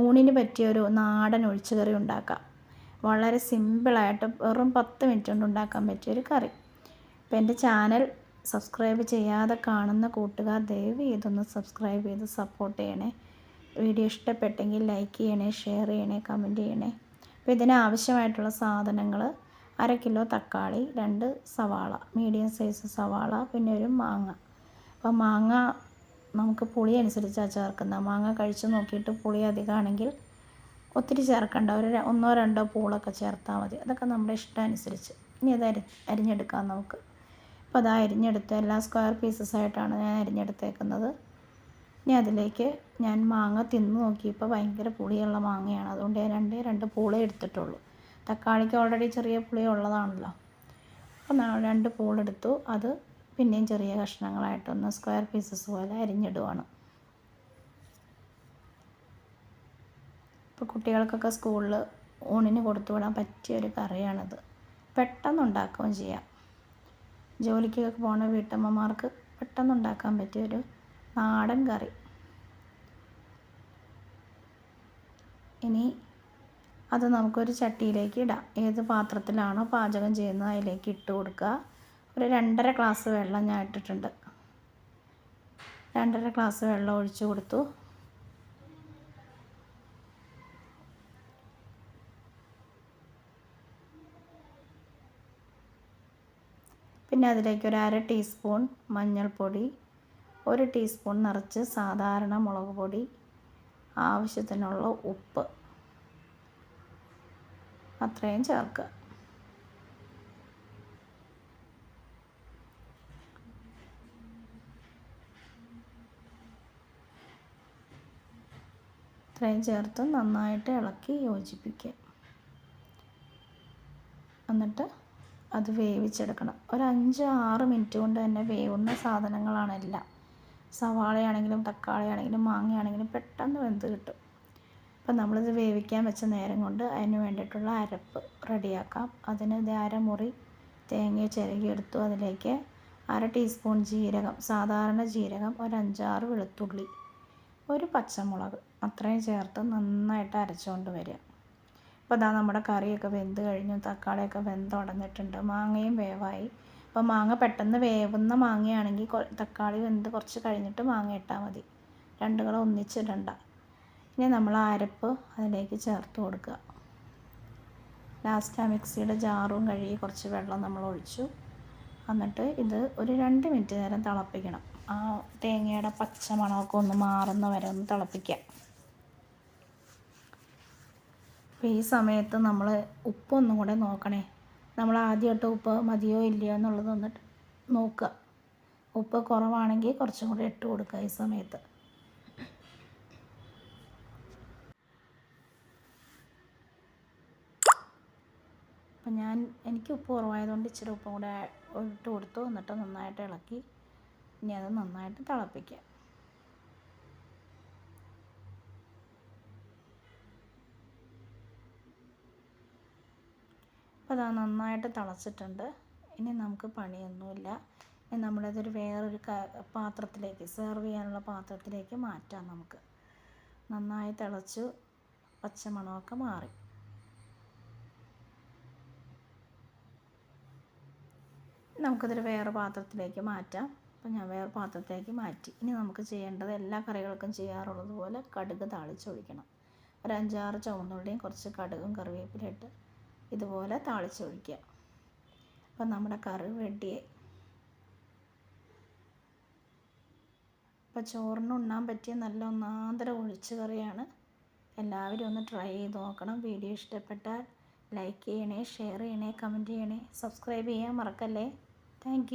ഊണിന് പറ്റിയ ഒരു നാടൻ ഒഴിച്ചുകറി ഉണ്ടാക്കാം. വളരെ സിമ്പിളായിട്ട് വെറും പത്ത് മിനിറ്റ് കൊണ്ട് ഉണ്ടാക്കാൻ പറ്റിയൊരു കറി. അപ്പോൾ എന്റെ ചാനൽ സബ്സ്ക്രൈബ് ചെയ്യാതെ കാണുന്ന കൂട്ടുകാർ ദയവ് ഇതൊന്ന് സബ്സ്ക്രൈബ് ചെയ്ത് സപ്പോർട്ട് ചെയ്യണേ. വീഡിയോ ഇഷ്ടപ്പെട്ടെങ്കിൽ ലൈക്ക് ചെയ്യണേ ഷെയർ ചെയ്യണേ കമന്റ് ചെയ്യണേ. അപ്പോൾ ഇതിനാവശ്യമായിട്ടുള്ള സാധനങ്ങൾ അര കിലോ തക്കാളി രണ്ട് സവാള മീഡിയം സൈസ് സവാള പിന്നെ ഒരു മാങ്ങ. അപ്പോൾ മാങ്ങ നമുക്ക് പുളി അനുസരിച്ചാണ് ചേർക്കുന്നത്. മാങ്ങ കഴിച്ച് നോക്കിയിട്ട് പുളി അധികമാണെങ്കിൽ ഒത്തിരി ചേർക്കണ്ട. ഒരു ഒന്നോ രണ്ടോ പൂളൊക്കെ ചേർത്താൽ മതി. അതൊക്കെ നമ്മുടെ ഇഷ്ടം അനുസരിച്ച്. ഇനി അത് അരി അരിഞ്ഞെടുക്കാം നമുക്ക്. അപ്പോൾ അത് അരിഞ്ഞെടുത്ത് എല്ലാ സ്ക്വയർ പീസസ് ആയിട്ടാണ് ഞാൻ അരിഞ്ഞെടുത്തേക്കുന്നത്. ഇനി അതിലേക്ക് ഞാൻ മാങ്ങ തിന്ന് നോക്കിയപ്പോൾ ഭയങ്കര പുളിയുള്ള മാങ്ങയാണ്. അതുകൊണ്ട് ഞാൻ രണ്ടേ രണ്ട് പൂളേ എടുത്തിട്ടുള്ളൂ. തക്കാളിക്ക് ഓൾറെഡി ചെറിയ പുളി ഉള്ളതാണല്ലോ അപ്പോൾ രണ്ട് പൂളെടുത്തു. അത് പിന്നെയും ചെറിയ കഷ്ണങ്ങളായിട്ടൊന്ന് സ്ക്വയർ പീസസ് പോലെ അരിഞ്ഞിടുവാണ്. ഇപ്പോൾ കുട്ടികൾക്കൊക്കെ സ്കൂളിൽ ഊണിന് കൊടുത്തുവിടാൻ പറ്റിയ ഒരു കറിയാണിത്. പെട്ടെന്ന് ഉണ്ടാക്കുകയും ചെയ്യാം. ജോലിക്കൊക്കെ പോണ വീട്ടമ്മമാർക്ക് പെട്ടെന്ന് ഉണ്ടാക്കാൻ പറ്റിയൊരു നാടൻ കറി. ഇനി അത് നമുക്കൊരു ചട്ടിയിലേക്ക് ഇടാം. ഏത് പാത്രത്തിലാണോ പാചകം ചെയ്യുന്നത് അതിലേക്ക് ഇട്ട് കൊടുക്കുക. ഒരു രണ്ടര ഗ്ലാസ് വെള്ളം ഞാൻ ഇട്ടിട്ടുണ്ട്. രണ്ടര ഗ്ലാസ് വെള്ളം ഒഴിച്ച് കൊടുത്തു. പിന്നെ അതിലേക്ക് ഒരു അര ടീസ്പൂൺ മഞ്ഞൾപ്പൊടി ഒരു ടീസ്പൂൺ നിറച്ച് സാധാരണ മുളക് പൊടി ആവശ്യത്തിനുള്ള ഉപ്പ്. അത്രയും ചേർക്കുക. ഇത്രയും ചേർത്ത് നന്നായിട്ട് ഇളക്കി യോജിപ്പിക്കുക. എന്നിട്ട് അത് വേവിച്ചെടുക്കണം. ഒരു അഞ്ച് ആറ് മിനിറ്റ് കൊണ്ട് തന്നെ വേവുന്ന സാധനങ്ങളാണ് എല്ലാം. സവാളയാണെങ്കിലും തക്കാളിയാണെങ്കിലും മാങ്ങയാണെങ്കിലും പെട്ടെന്ന് വെന്ത് കിട്ടും. അപ്പം നമ്മളിത് വേവിക്കാൻ വെച്ച നേരം കൊണ്ട് അതിന് വേണ്ടിയിട്ടുള്ള അരപ്പ് റെഡിയാക്കാം. അതിന് ഇത് അരമുറി തേങ്ങ ചിരകിയെടുത്തു അതിലേക്ക് അര ടീസ്പൂൺ ജീരകം സാധാരണ ജീരകം ഒരു അഞ്ചാറ് വെളുത്തുള്ളി. ഒരു പച്ചമുളക് അത്രയും ചേർത്ത് നന്നായിട്ട് അരച്ചുകൊണ്ട് വരിക. അപ്പോൾ അതാ നമ്മുടെ കറിയൊക്കെ വെന്ത് കഴിഞ്ഞു തക്കാളിയൊക്കെ വെന്തുടഞ്ഞിട്ടുണ്ട് മാങ്ങയും വേവായി. അപ്പോൾ മാങ്ങ പെട്ടെന്ന് വേവുന്ന മാങ്ങയാണെങ്കിൽ തക്കാളി വെന്ത് കുറച്ച് കഴിഞ്ഞിട്ട് മാങ്ങ ഇട്ടാൽ മതി. രണ്ടുകളെ ഒന്നിച്ചിടണ്ട. ഇനി നമ്മൾ അരപ്പ് അതിലേക്ക് ചേർത്ത് കൊടുക്കുക. ലാസ്റ്റ് ആ മിക്സിയുടെ ജാറും കഴുകി കുറച്ച് വെള്ളം നമ്മൾ ഒഴിച്ചു. എന്നിട്ട് ഇത് ഒരു രണ്ട് മിനിറ്റ് നേരം തിളപ്പിക്കണം. ആ തേങ്ങയുടെ പച്ച മണമൊക്കെ ഒന്ന് മാറുന്ന വരെ ഒന്ന് തിളപ്പിക്കുക. അപ്പോൾ ഈ സമയത്ത് നമ്മൾ ഉപ്പൊന്നും കൂടെ നോക്കണേ. നമ്മൾ ആദ്യമായിട്ട് ഉപ്പ് മതിയോ ഇല്ലയോ എന്നുള്ളത് ഒന്ന് നോക്കുക. ഉപ്പ് കുറവാണെങ്കിൽ കുറച്ചും കൂടി ഇട്ട് കൊടുക്കുക ഈ സമയത്ത്. അപ്പം ഞാൻ എനിക്ക് ഉപ്പ് കുറവായതുകൊണ്ട് ഇച്ചിരി ഉപ്പും കൂടെ ഇട്ട് കൊടുത്തു. എന്നിട്ട് നന്നായിട്ട് ഇളക്കി. ഇനി അത് നന്നായിട്ട് തിളപ്പിക്കുക അപ്പോൾ അത് നന്നായിട്ട് തിളച്ചിട്ടുണ്ട്. ഇനി നമുക്ക് പണിയൊന്നുമില്ല. ഇനി നമ്മളിതൊരു വേറൊരു പാത്രത്തിലേക്ക് സെർവ് ചെയ്യാനുള്ള പാത്രത്തിലേക്ക് മാറ്റാം നമുക്ക്. നന്നായി തിളച്ചു പച്ചമണമൊക്കെ മാറി. നമുക്കിതൊരു വേറെ പാത്രത്തിലേക്ക് മാറ്റാം. അപ്പോൾ ഞാൻ വേറെ പാത്രത്തിലേക്ക് മാറ്റി. ഇനി നമുക്ക് ചെയ്യേണ്ടത് എല്ലാ കറികൾക്കും ചെയ്യാറുള്ളത് പോലെ കടുക് താളിച്ചൊഴിക്കണം. ഒരു അഞ്ചാറ് ചുവന്നുള്ളിയും കുറച്ച് കടുകും കറിവേപ്പിലിട്ട് ഇതുപോലെ താളിച്ചൊഴിക്കുക. അപ്പം നമ്മുടെ കറി റെഡിയായി അപ്പോൾ ചോറിന് ഉണ്ണാൻ പറ്റിയ നല്ല ഒന്നാന്തര ഒഴിച്ച് കറിയാണ്. എല്ലാവരും ഒന്ന് ട്രൈ ചെയ്ത് നോക്കണം. വീഡിയോ ഇഷ്ടപ്പെട്ടാൽ ലൈക്ക് ചെയ്യണേ ഷെയർ ചെയ്യണേ കമന്റ് ചെയ്യണേ സബ്സ്ക്രൈബ് ചെയ്യാൻ മറക്കല്ലേ? താങ്ക്